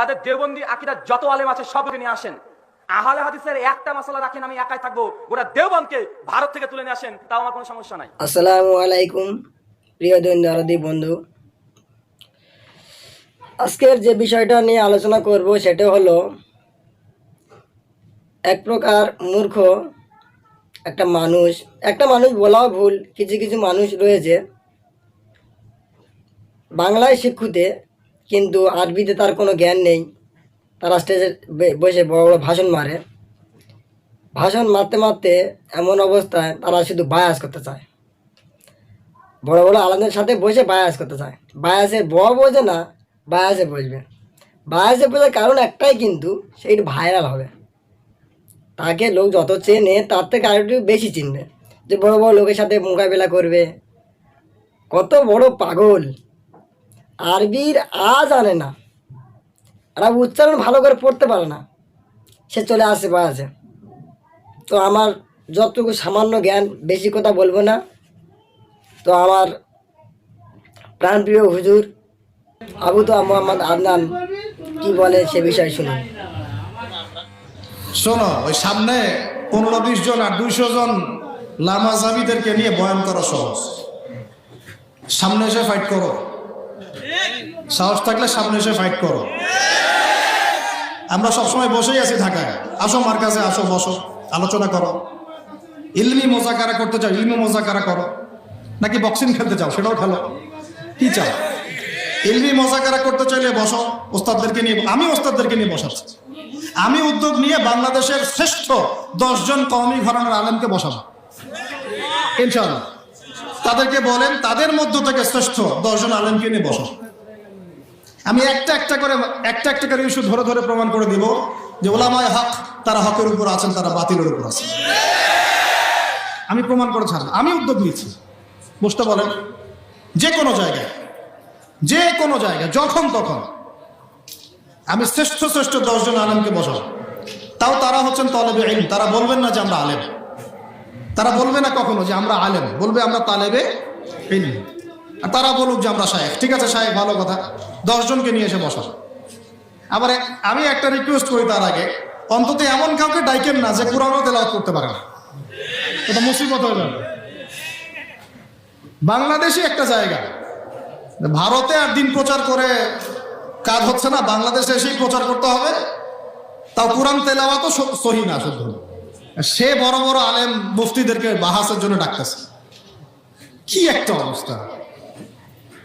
তাদের দেওবন্দি আকিদার যত আলেম আছে সবকে নিয়ে আসেন। আহলে হাদিসের একটা মশলা রাখেন, আমি একাই থাকব। গোটা দেওবন্দকে ভারত থেকে তুলে নিয়ে আসেন, তাও আমার কোনো সমস্যা নাই। আসসালামু আলাইকুম, প্রিয় দৈন্দারদি বন্ধু। আজকের যে বিষয়টা নিয়ে আলোচনা করব সেটা হলো, এক প্রকার মূর্খ, একটা মানুষ। একটা মানুষ বলাও ভুল, কিছু কিছু মানুষ রয়েছে। বাংলায় শিক্ষুতে কিন্তু আরবিতে তার কোনো জ্ঞান নেই। তারা স্টেজে বসে বড় বড় ভাষণ মারে। ভাষণ মারতে মারতে এমন অবস্থায় তারা শুধু বায়াস করতে চায়। বড় বড় আলাদের সাথে বসে বায়াস করতে চায়। বায়াসের ব বোঝে না বায়াসে বসবে। বায়াসে বোঝার কারণ একটাই কিন্তু সেইটা ভাইরাল হবে। তাকে লোক যত চেনে তার থেকে আর একটু বেশি চিনবে। যে বড় বড় লোকের সাথে মোকাবেলা করবে। কত বড় পাগল। আরবির আ জানে না। আর উচ্চারণ ভালো করে পড়তে পারে না। সে চলে আসে বায়াসে তো আমার যতটুকু সামান্য জ্ঞান, বেশি কথা বলব না। তো আমার প্রাণপ্রিয় হুজুর আবু তো মোহাম্মদ আদনান কি বলে সে বিষয়ে শুনুন। শোনো, ওই সামনে পনেরো, বিশ জন আর দুইশো জন লামাজাবিদেরকে নিয়ে বয়ান করা সহজ। সামনে এসে ফাইট করো। সাহস থাকলে সামনে এসে ফাইট করো। আমরা সবসময় বসেই আছি ঢাকায়। আসো মার কাছে, আসো, বসো, আলোচনা করো। ইলমি মোজাকারা করতে চাও? ইলমি মোজাকারা করো নাকি বক্সিং খেলতে চাও? সেটাও খেলো। কি চাও? ইলমি মোজাকারা করতে চাইলে বসো, ওস্তাদদেরকে নিয়ে আমি ওস্তাদদেরকে নিয়ে বসাচ্ছি। আমি উদ্যোগ নিয়ে বাংলাদেশের শ্রেষ্ঠ দশজন কওমি ঘরানার আলেমকে বসাবো। ইনশাআল্লাহ। তাদেরকে বলেন, তাদের মধ্য থেকে শ্রেষ্ঠ দশজন আলেমকে নিয়ে বসো আমি একটা একটা করে, একটা একটা করে ইস্যু ধরে ধরে প্রমাণ করে দিব যে ওলামায় হক, তারা হকের উপর আছেন, তারা বাতিলের উপর আছেন। আমি প্রমাণ করে ছাড়লাম আমি উদ্যোগ নিচ্ছি বুঝতে বলেন যে কোনো জায়গায়, যে কোনো জায়গায়, যখন তখন, আমি শ্রেষ্ঠ শ্রেষ্ঠ দশজন আলেমকে বসাবো তাও তারা হচ্ছেন তলেবে ইলম, তারা বলবেন না যে আমরা আলেম। তারা বলবে না কখনো যে আমরা আলেম, বলবে আমরা তালেবে ইলম। আর তারা বলুক যে আমরা শায়েখ। ঠিক আছে, শায়েখ, ভালো কথা। দশজনকে নিয়ে এসে বসাবো আবার আমি একটা রিকোয়েস্ট করি তার আগে, অন্তত এমন কাউকে ডাইকেন না যে কোরআনও তেলাওয়াত করতে পারে না। এটা মুসিবত হয়ে যাবে। বাংলাদেশই একটা জায়গা। ভারতে আর দিন প্রচার করে কাজ হচ্ছে না, বাংলাদেশে এসেই প্রচার করতে হবে। তাও কোরআন তেলাওয়া তো সহি না শুদ্ধ সে বড় বড় আলেম মুফতিদেরকে বাহাসের জন্য ডাকতেছে। কি একটা অবস্থা।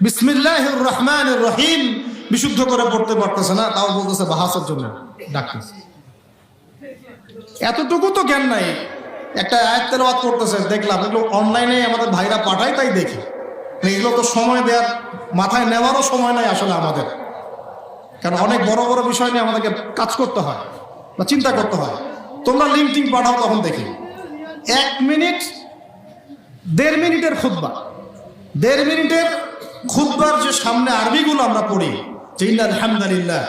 বিসমিল্লাহ রহমান রহিম বিশুদ্ধ করে পড়তে পারতেছে না, তাও বলতেছে বাহাসের জন্য। ডাকতেছে। এতটুকু তো জ্ঞান নাই। একটা আয়াত তেলাওয়াত করতেছে দেখলাম। এগুলো অনলাইনে আমাদের ভাইরা পাঠায়, তাই দেখি। এগুলো তো সময় দেওয়ার মাথায় নেওয়ারও সময় নাই আসলে আমাদের। কারণ অনেক বড় বড় বিষয় নিয়ে আমাদেরকে কাজ করতে হয়, বা চিন্তা করতে হয়। তোমরা লিঙ্ক টিঙ্ক পাঠাও, তখন দেখি। এক মিনিট, দেড় মিনিটের খুদ্া দেড় মিনিটের খুদ্বার যে সামনে আরবিগুলো আমরা পড়ি, যে আলহামদুলিল্লাহ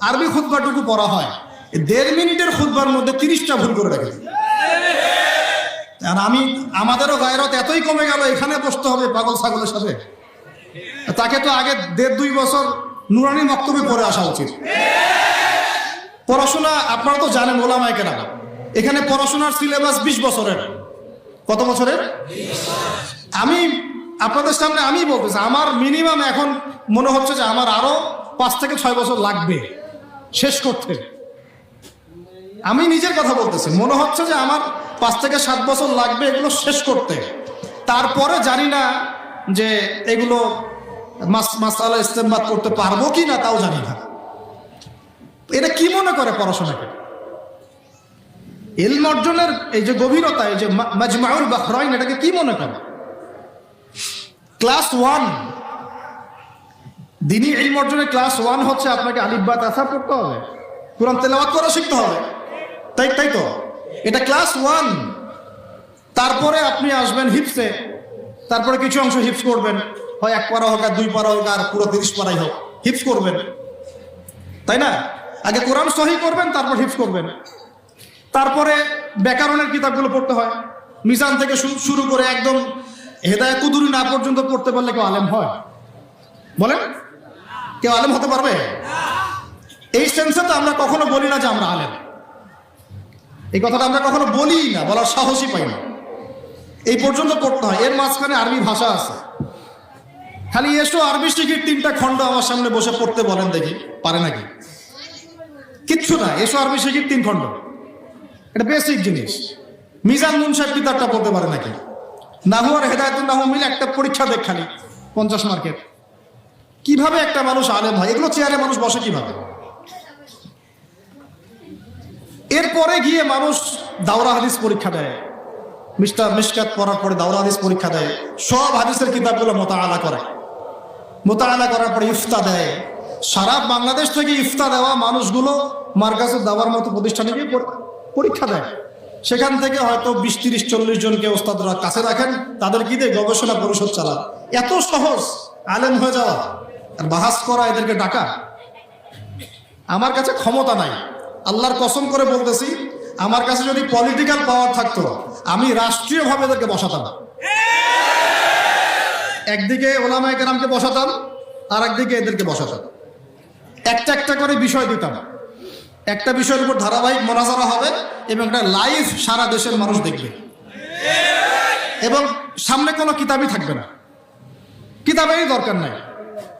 আরবি খুতবাটুকু পড়া হয়, দেড় মিনিটের খুতবার মধ্যে তিরিশটা ভুল করে রেখেছে। আর আমি, আমাদেরও গায়রত এতই কমে গেল, এখানে বসতে হবে পাগল ছাগলের সাথে। তাকে তো আগে দেড় দুই বছর নুরানি বক্তব্যে পড়ে আসা উচিত। পড়াশোনা, আপনারা তো জানেন ওলামায় কেনা এখানে পড়াশোনার সিলেবাস বিশ বছরের। কত বছরের? আমি, আপনাদের সামনে আমি বলতেছি আমার মিনিমাম এখন মনে হচ্ছে যে আমার আরও পাঁচ থেকে ছয় বছর লাগবে, শেষ করতে। আমি নিজের কথা বলতেছি, মনে হচ্ছে যে আমার পাঁচ থেকে সাত বছর লাগবে এগুলো শেষ করতে। তারপরে জানি না যে এগুলো মাস মাসালা ইস্তেমবাদ করতে পারব কি না তাও জানি না। এটা কি মনে করে পড়াশোনাকে এলম অর্জনের এই যে গভীরতা, এই যে মাজমাউল বাহরাইন, এটাকে কি মনে করে? Class one. দিনই ইলম অর্জনের ক্লাস ওয়ান হচ্ছে আপনাকে আলিব্বা তাসা পড়তে হবে। কোরআন তেলাওয়াত করা শিখতে হবে। তাই তাই তো? এটা ক্লাস ওয়ান তারপরে আপনি আসবেন হিপসে তারপরে কিছু অংশ হিপস করবেন। হয় এক পারা হোক আর দুই পারা হোক আর পুরো তিরিশ পারাই হোক হিপস করবেন। তাই না? আগে কোরআন সহি করবেন, তারপর হিপস করবেন। তারপরে ব্যাকরণের কিতাবগুলো পড়তে হয়। মিজান থেকে শুরু করে একদম হেদায় কুদুরি না পর্যন্ত পড়তে পারলে কেউ আলেম হয়? বলেন? কেউ আলেম হতে পারবে? এই সেন্সে তো আমরা কখনো বলি না যে আমরা আলেম। এই কথাটা আমরা কখনো বলি না, বলার সাহসই পাই না। এই পর্যন্ত পড়তে হয় এর মাঝখানে আরবি ভাষা আছে। খালি এসো, আরবি শিখির তিনটা খণ্ড আমার সামনে বসে পড়তে বলেন দেখি, পারে নাকি? কিচ্ছু না, এসো, আরবি শিখির তিন খণ্ড। এটা বেসিক জিনিস। মিজান মুন সাহেব কিতাবটা পড়তে পারে নাকি? নাহু আর হেদায়তুল নাহু মিলে একটা পরীক্ষা দেখ খালি, পঞ্চাশ মার্কের। কীভাবে একটা মানুষ আলেম হয়? এগুলো চেয়ারে মানুষ বসে কীভাবে? এরপরে গিয়ে মানুষ দাওরা হাদিস পরীক্ষা দেয়। মিস্টার মিসকাত পড়ার পরে দাওরা হাদিস পরীক্ষা দেয়। সব হাদিসের কিতাবগুলো মোতালা করে। মোতালা করার পরে ইফতা দেয়। সারা বাংলাদেশ থেকে ইফতা দেওয়া মানুষগুলো মার্কাজের দাবার মতো প্রতিষ্ঠানে গিয়ে পর- পরীক্ষা দেয়। সেখান থেকে হয়তো বিশ, তিরিশ, চল্লিশ জনকে ওস্তাদরা কাছে রাখেন। তাদের কি দিয়ে? গবেষণা পরিষদ চালান এত সহজ, আলেম হয়ে যাওয়া। আর বাহাস করা এদেরকে ডাকা। আমার কাছে ক্ষমতা নাই। আল্লাহর কসম করে বলতেছি, আমার কাছে যদি পলিটিক্যাল পাওয়ার থাকতো, আমি রাষ্ট্রীয়ভাবে এদেরকে বসাতাম। একদিকে ওলামায় কেরামকে বসাতাম, আর একদিকে এদেরকে বসাতাম। একটা একটা করে বিষয় দিতাম। একটা বিষয়ের উপর ধারাবাহিক মনাজারা হবে এবং একটা লাইভ সারা দেশের মানুষ দেখবে। এবং সামনে কোনো কিতাবই থাকবে না। কিতাবেরই দরকার নাই।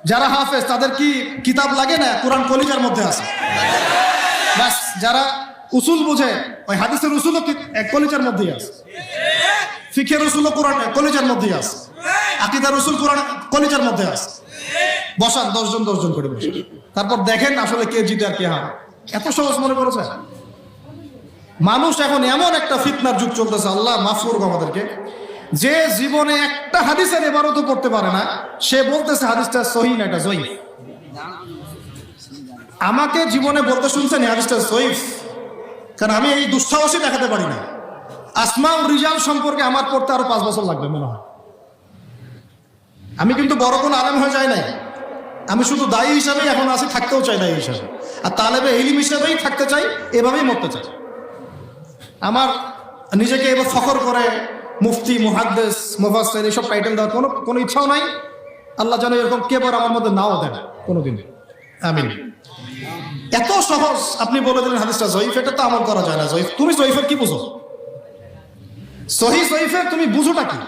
যারা হাফেজ, তাদের কি কিতাব লাগে না? কোরআন কলিজার মধ্যে আছে। ব্যাস যারা উসুল বুঝে, ওই হাদিসের উসুলও এক কলিজার মধ্যেই আছে। ফিখের উসুলও কোরআন কলিজার মধ্যেই আছে। আকিদার উসুল কোরআন কলিজার মধ্যে আছে। বসান, দশজন দশজন করে বসে। তারপর দেখেন আসলে কে জিতে আর কে হার। এত সহজ মনে করেছে মানুষ এখন এমন একটা ফিতনার যুগ চলতেছে, আল্লাহ মাফ করুক আমাদেরকে, যে জীবনে একটা হাদিসের এবারও তো করতে পারে না, সে বলতেছে হাদিসটা সহি না এটা জয়ী আমাকে জীবনে বলতে শুনছেন সহিফ কারণ আমি এই দুঃসাহসই দেখাতে পারি না। আসমা ও রিজাল সম্পর্কে আমার পড়তে আরও পাঁচ বছর লাগবে মনে হয়। আমি কিন্তু বড় কোনো আলেম হয়ে যাই নাই। আমি শুধু দায়ী হিসাবেই এখন আছি, থাকতেও চাই দায়ী হিসাবে। আর তালেবে এলিম হিসাবেই থাকতে চাই, এভাবেই মরতে চাই। আমার নিজেকে এবার ফখর করে, মুফতি, মুহাদ্দেস মুফাসের এইসব টাইটেল দেওয়ার কোনো কোনো ইচ্ছাও নাই। আল্লাহ যেন এরকম কেবর আমার মধ্যে নাও দেন কোনোদিন আমিন। এত সহজ আপনি বলে দিলেন হাদিসটা জয়ীফ, এটা তো আমল করা যায় না। জয়ীফ, তুমি জয়ীফের কি বুঝো? সহি জয়ীফের তুমি বুঝোটা কি?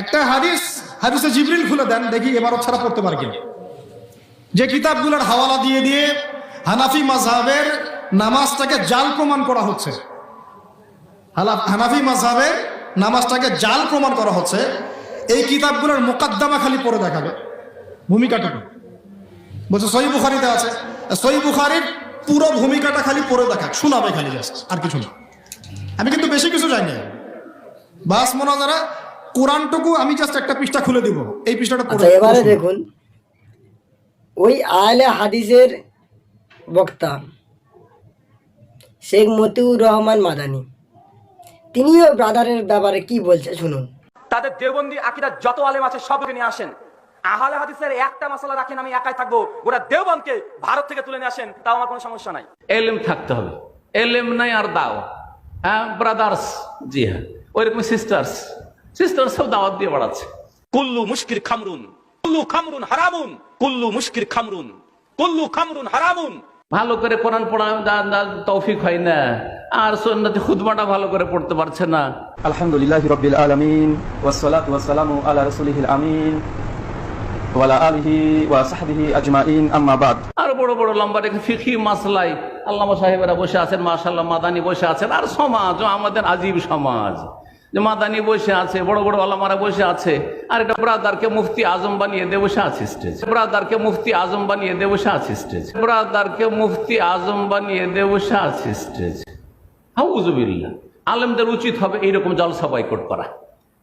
একটা হাদিস, হাদিসে জিবরিল খুলে দেন, দেখি এবারও ছাড়া পড়তে পারে কিনা। যে কিতাবগুলোর হাওয়ালা দিয়ে দিয়ে হানাফি মাযহাবের নামাজটাকে জাল প্রমাণ করা হচ্ছে। হানাফি মাযহাবের নামাজটাকে জাল প্রমাণ করা হচ্ছে। এই কিতাবগুলোর মোকাদ্দমা খালি পড়ে দেখাবে। ভূমিকাটুকু। বলছে সই বুখারিতে আছে। সই বুখারির পুরো ভূমিকাটা খালি পড়ে দেখা শোনাবে খালি জাস্ট আর কিছু না। আমি কিন্তু বেশি কিছু জানি না। বাস মোনাজারা কোরআনটুকু আমি জাস্ট একটা পৃষ্ঠা খুলে দিব। এই পৃষ্ঠাটা পড়ে আচ্ছা এবারে দেখুন। ওই আহলে হাদিসের বক্তা শেখ মতিউর রহমান মাদানি। তিনিও ব্রাদারের ব্যাপারে কি বলছে শুনুন। তাদের দেওবন্দি আকিদার যত আলেম আছে সবকে নিয়ে আসেন। আহলে হাদিসের একটা মশলা রাখেন আমি একাই থাকব। ওরা দেওবানকে ভারত থেকে তুলে নিয়ে আসেন তাও আমার কোনো সমস্যা নাই। এলেম থাকতে হবে। এলেম নাই আর দাও হ্যাঁ ব্রাদার্স জি হ্যাঁ ওইরকম সিস্টার্স সিস্টার্স সব দাওয়াত দিয়ে বাড়াচ্ছে। কুল্লু মুশকির খামরুন কুল্লু খামরুন হারামুন কুল্লু মুশকির খামরুন কুল্লু খামরুন হারামুন। ভালো করে কোরআন পড়া তৌফিক হয় না। আর সন্ন্যতি খুদবাটা ভালো করে পড়তে পারছে না। আলহামদুলিল্লাহ রবিল আলমিন ওয়াসালাত ওয়াসালামু আলা রসুলিহিল আমিন। বসে আছেন, মাশাআল্লাহ, মাদানি বসে আছেন, আর সমাজ আমাদের আজীব সমাজ। যে মাদানি বসে আছে, বড় বড় আলামারা বসে আছে, আর এটা ব্রাদারকে মুফতি আজম বানিয়ে দিয়ে বসে আছে স্টেজ ব্রাদারকে মুফতি আজম বানিয়ে দিয়ে বসে আছে স্টেজ ব্রাদারকে মুফতি আজম বানিয়ে দিয়ে বসে আছে স্টেজ হাউজুবিল্লা আলেমদের উচিত হবে এইরকম জলসা বয়কট করা।